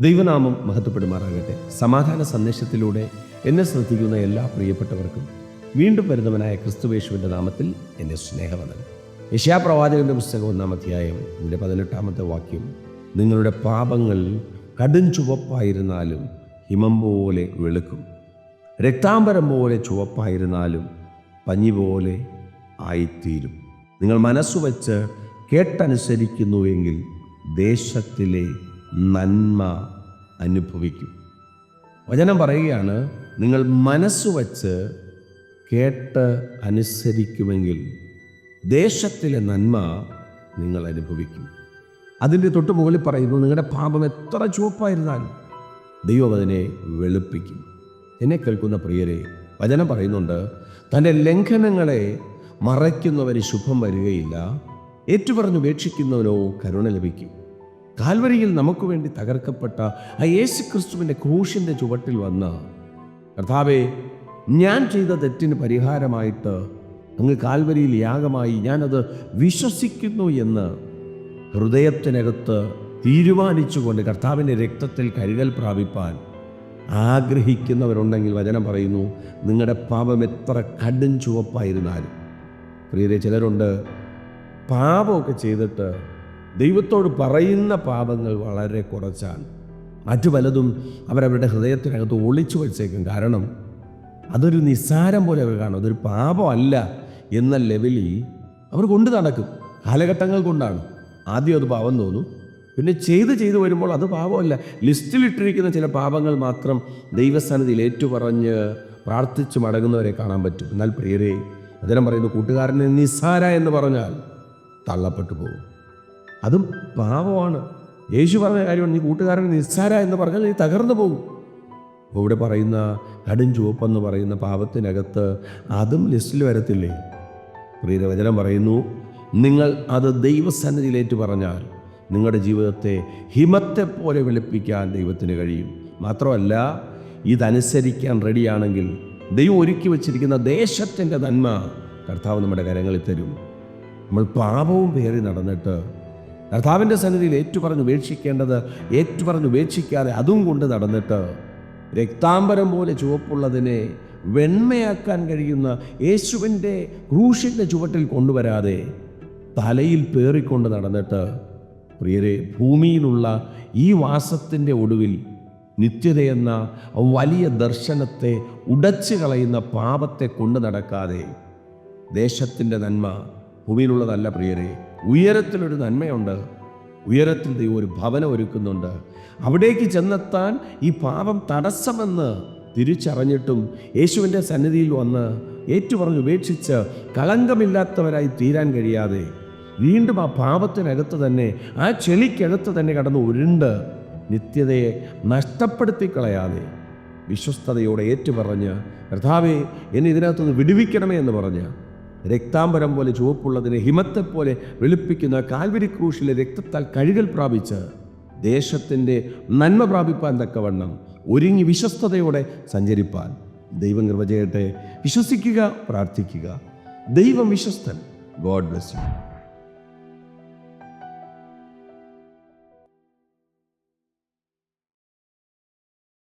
ദൈവനാമം മഹത്വപ്പെടുമാറാകട്ടെ. സമാധാന സന്ദേശത്തിലൂടെ എന്നെ ശ്രദ്ധിക്കുന്ന എല്ലാ പ്രിയപ്പെട്ടവർക്കും വീണ്ടും വരുന്നവനായ ക്രിസ്തുവേശുവിന്റെ നാമത്തിൽ എന്നെ സ്നേഹവന്ദനം. യശാപ്രവാചകന്റെ പുസ്തകം ഒന്നാം അധ്യായം ഇതിന്റെ പതിനെട്ടാമത്തെ വാക്യം നിങ്ങളുടെ പാപങ്ങൾ കടും ചുവപ്പായിരുന്നാലും ഹിമം പോലെ വെളുക്കും. രക്താംബരം പോലെ ചുവപ്പായിരുന്നാലും പഞ്ഞി പോലെ ആയിത്തീരും. നിങ്ങൾ മനസ്സുവച്ച് കേട്ടനുസരിക്കുന്നുവെങ്കിൽ ദേശത്തിലെ നന്മ അനുഭവിക്കും. വചനം പറയുകയാണ് നിങ്ങൾ മനസ്സുവച്ച് കേട്ട് അനുസരിക്കുമെങ്കിൽ ദേശത്തിലെ നന്മ നിങ്ങൾ അനുഭവിക്കും. അതിന്റെ തൊട്ട് മുകളിൽ പറയുന്നു നിങ്ങളുടെ പാപം എത്ര ചുവപ്പായിരുന്നാലും ദൈവം അതിനെ വെളുപ്പിക്കും. എന്നെ കേൾക്കുന്ന പ്രിയരെ വചനം പറയുന്നുണ്ട് തന്റെ ലംഘനങ്ങളെ മറയ്ക്കുന്നവന് ശുഭം വരികയില്ല. ഏറ്റുപറഞ്ഞുപേക്ഷിക്കുന്നവനോ കരുണ ലഭിക്കും. കാൽവരിയിൽ നമുക്ക് വേണ്ടി തകർക്കപ്പെട്ട ആ യേശു ക്രിസ്തുവിന്റെ ക്രൂശിന്റെ ചുവട്ടിൽ വന്ന് കർത്താവെ ഞാൻ ചെയ്ത തെറ്റിന് പരിഹാരമായിട്ട് അങ്ങ് കാൽവരിയിൽ യാഗമായി ഞാനത് വിശ്വസിക്കുന്നു എന്ന് ഹൃദയത്തിനകത്ത് തീരുമാനിച്ചുകൊണ്ട് കർത്താവിന്റെ രക്തത്തിൽ കരുതൽ പ്രാപിപ്പാൻ ആഗ്രഹിക്കുന്നവരുണ്ടെങ്കിൽ വചനം പറയുന്നു നിങ്ങളുടെ പാപം എത്ര കടും ചുവപ്പായിരുന്നാലും. പ്രിയരെ ചിലരുണ്ട് പാപമൊക്കെ ചെയ്തിട്ട് ദൈവത്തോട് പറയുന്ന പാപങ്ങൾ വളരെ കുറച്ചാണ്. മറ്റു പലതും അവരവരുടെ ഹൃദയത്തിനകത്ത് ഒളിച്ചു വച്ചേക്കും. കാരണം അതൊരു നിസ്സാരം പോലെ അവർ കാണും. അതൊരു പാപമല്ല എന്ന ലെവലിൽ അവർ കൊണ്ട് നടക്കും. കാലഘട്ടങ്ങൾ കൊണ്ടാണ്. ആദ്യം അത് പാപം തോന്നും. പിന്നെ ചെയ്ത് ചെയ്ത് വരുമ്പോൾ അത് പാപമല്ല. ലിസ്റ്റിലിട്ടിരിക്കുന്ന ചില പാപങ്ങൾ മാത്രം ദൈവസ്ഥാനത്തിൽ ഏറ്റുപറഞ്ഞ് പ്രാർത്ഥിച്ച് മടങ്ങുന്നവരെ കാണാൻ പറ്റും. എന്നാൽ പ്രിയരെ അതിനം പറയുന്നു കൂട്ടുകാരനെ നിസ്സാര എന്ന് പറഞ്ഞാൽ തള്ളപ്പെട്ടു പോകും. അതും പാപമാണ് യേശു പറഞ്ഞ കാര്യമാണ് നീ കൂട്ടുകാരൻ നിസ്സാര എന്ന് പറഞ്ഞാൽ നീ തകർന്നു പോകും. ഇവിടെ പറയുന്ന കടും ചുവപ്പെന്ന് പറയുന്ന പാപത്തിനകത്ത് അതും ലിസ്റ്റിൽ വരത്തില്ലേ? പ്രീതവചനം പറയുന്നു നിങ്ങൾ അത് ദൈവസന്നിധിയിലേറ്റ് പറഞ്ഞാൽ നിങ്ങളുടെ ജീവിതത്തെ ഹിമത്തെ പോലെ വെളുപ്പിക്കാൻ ദൈവത്തിന് കഴിയും. മാത്രമല്ല ഇതനുസരിക്കാൻ റെഡിയാണെങ്കിൽ ദൈവം ഒരുക്കി വച്ചിരിക്കുന്ന ദേശത്തിന്റെ നന്മ കർത്താവ് നമ്മുടെ കരങ്ങളിൽ തരും. നമ്മൾ പാപവും പേറി നടന്നിട്ട് കർത്താവിന്റെ സന്നിധിയിൽ ഏറ്റുപറഞ്ഞ് ഉപേക്ഷിക്കേണ്ടത് ഏറ്റുപറഞ്ഞ് ഉപേക്ഷിക്കാതെ അതും കൊണ്ട് നടന്നിട്ട് രക്താംബരം പോലെ ചുവപ്പുള്ളതിനെ വെണ്മയാക്കാൻ കഴിയുന്ന യേശുവിന്റെ ക്രൂശിന്റെ ചുവട്ടിൽ കൊണ്ടുവരാതെ തലയിൽ പേറിക്കൊണ്ട് നടന്നിട്ട് പ്രിയരെ ഭൂമിയിലുള്ള ഈ വാസത്തിന്റെ ഒടുവിൽ നിത്യതയെന്ന വലിയ ദർശനത്തെ ഉടച്ചു കളയുന്ന പാപത്തെ കൊണ്ടു നടക്കാതെ ദേശത്തിന്റെ നന്മ ഭൂമിയിലുള്ളതല്ല പ്രിയരെ. ഉയരത്തിലൊരു നന്മയുണ്ട്. ഉയരത്തിൽ ദൈവം ഒരു ഭവനം ഒരുക്കുന്നുണ്ട്. അവിടേക്ക് ചെന്നെത്താൻ ഈ പാപം തടസ്സമെന്ന് തിരിച്ചറിഞ്ഞിട്ടും യേശുവിന്റെ സന്നിധിയിൽ വന്ന് ഏറ്റുപറഞ്ഞ് ഉപേക്ഷിച്ച് കളങ്കമില്ലാത്തവരായി തീരാൻ കഴിയാതെ വീണ്ടും ആ പാപത്തിനകത്ത് തന്നെ ആ ചെളിക്കകത്ത് തന്നെ കടന്ന് ഉരുണ്ട് നിത്യതയെ നഷ്ടപ്പെടുത്തി കളയാതെ വിശ്വസ്തയോടെ ഏറ്റുപറഞ്ഞ് കർത്താവെ എന്നെ ഇതിനകത്തുനിന്ന് വിടുവിക്കണമേ എന്ന് പറഞ്ഞ് രക്താംബരം പോലെ ചുവപ്പുള്ളതിനെ ഹിമത്തെപ്പോലെ വെളുപ്പിക്കുന്ന കാൽവരി ക്രൂശിലെ രക്തത്താൽ കഴുകൽ പ്രാപിച്ച് ദേശത്തിന്റെ നന്മ പ്രാപിപ്പാൻ തക്കവണ്ണം ഒരുങ്ങി വിശ്വസ്തയോടെ സഞ്ചരിപ്പാൻ ദൈവം കൃപ വിശ്വസിക്കുക പ്രാർത്ഥിക്കുക. ദൈവം വിശ്വസ്തൻ. God bless you.